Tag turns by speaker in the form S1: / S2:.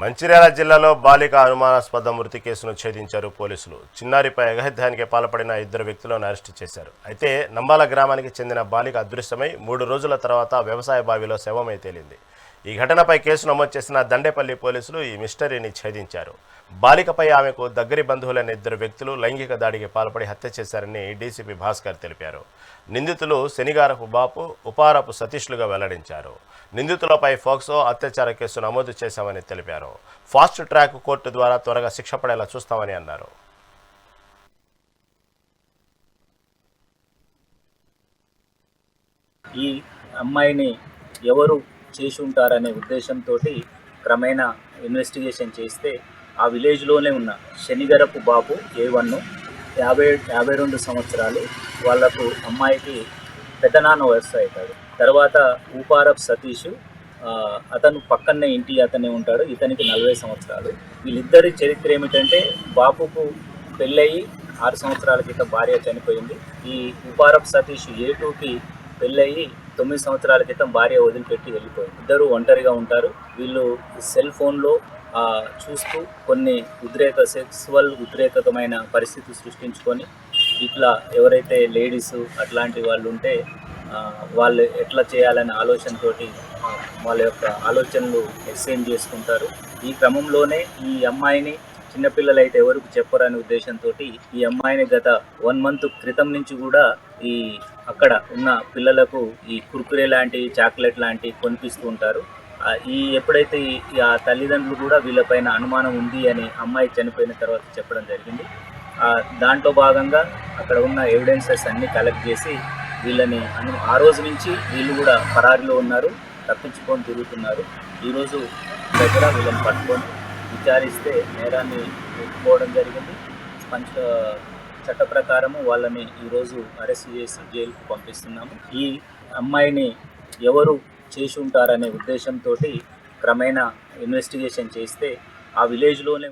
S1: మంచిర్యాల జిల్లాలో బాలిక అనుమానాస్పద మృతి కేసును ఛేదించారు పోలీసులు. చిన్నారిపై అఘాయిత్యానికి పాల్పడిన ఇద్దరు వ్యక్తులను అరెస్టు చేశారు. అయితే నంబాల గ్రామానికి చెందిన బాలిక అదృశ్యమై మూడు రోజుల తర్వాత వ్యవసాయ బావిలో శవమై తేలింది. ఈ ఘటనపై కేసు నమోదు చేసిన దండేపల్లి పోలీసులు ఈ మిస్టరీని ఛేదించారు. బాలికపై ఆమెకు దగ్గరి బంధువులైన ఇద్దరు వ్యక్తులు లైంగిక దాడికి పాల్పడి హత్య చేశారని డీసీపీ భాస్కర్ తెలిపారు. నిందితులు శనిగారపు బాపు ఉపారపు సతీష్లుగా వెల్లడించారు. నిందితులపై ఫోక్సో అత్యాచార కేసు నమోదు చేశామని తెలిపారు. ఫాస్ట్ ట్రాక్ కోర్టు ద్వారా త్వరగా శిక్ష పడేలా చూస్తామని అన్నారు.
S2: ఈ అమ్మాయిని ఎవరు చేసి ఉంటారనే ఉద్దేశంతో క్రమేణా ఇన్వెస్టిగేషన్ చేస్తే ఆ విలేజ్లోనే ఉన్న శనిగరపు బాబు ఏ వన్ యాభై యాభై రెండు సంవత్సరాలు వాళ్ళకు అమ్మాయికి పెద్దనాన్న వయస్సు అవుతాడు. తర్వాత ఊపారప్ సతీష్ అతను పక్కనే ఇంటి అతనే ఉంటాడు ఇతనికి నలభై సంవత్సరాలు. వీళ్ళిద్దరి చరిత్ర ఏమిటంటే బాపుకు పెళ్ళయి ఆరు సంవత్సరాల క్రితం భార్య చనిపోయింది. ఈ ఉపారప్ సతీష్ ఏ టూకి పెళ్ళయి తొమ్మిది సంవత్సరాల క్రితం భార్య వదిలిపెట్టి వెళ్ళిపోయింది. ఇద్దరు ఒంటరిగా ఉంటారు. వీళ్ళు సెల్ ఫోన్లో చూస్తూ కొన్ని ఉద్రేక సెక్సువల్ ఉద్రేకమైన పరిస్థితి సృష్టించుకొని ఇట్లా ఎవరైతే లేడీస్ అట్లాంటి వాళ్ళు ఉంటే వాళ్ళు ఎట్లా చేయాలనే ఆలోచనతోటి వాళ్ళ యొక్క ఆలోచనలు ఎక్స్చేంజ్ చేసుకుంటారు. ఈ క్రమంలోనే ఈ అమ్మాయిని చిన్నపిల్లలు అయితే ఎవరికి చెప్పరనే ఉద్దేశంతో ఈ అమ్మాయిని గత వన్ మంత్ క్రితం నుంచి కూడా ఈ అక్కడ ఉన్న పిల్లలకు ఈ కుర్కురే లాంటి చాక్లెట్ లాంటి కొనిపిస్తూ ఉంటారు. ఈ ఎప్పుడైతే ఈ- ఆ తల్లిదండ్రులు కూడా వీళ్ళపైన అనుమానం ఉంది అని అమ్మాయి చనిపోయిన తర్వాత చెప్పడం జరిగింది. దాంట్లో భాగంగా అక్కడ ఉన్న ఎవిడెన్సెస్ అన్ని కలెక్ట్ చేసి వీళ్ళని అను- ఆ రోజు నుంచి వీళ్ళు కూడా పరారిలో ఉన్నారు తప్పించుకొని తిరుగుతున్నారు. ఈరోజు దగ్గర వీళ్ళని పట్టుకొని విచారిస్తే నేరాన్ని ఒప్పుకోవడం జరిగింది. పంచ చట్ట ప్రకారము వాళ్ళని ఈరోజు అరెస్ట్ చేసి జైలుకు పంపిస్తున్నాము. ఈ అమ్మాయిని ఎవరు చేసి ఉంటారనే ఉద్దేశంతో క్రమేణా ఇన్వెస్టిగేషన్ చేస్తే ఆ విలేజ్లోనే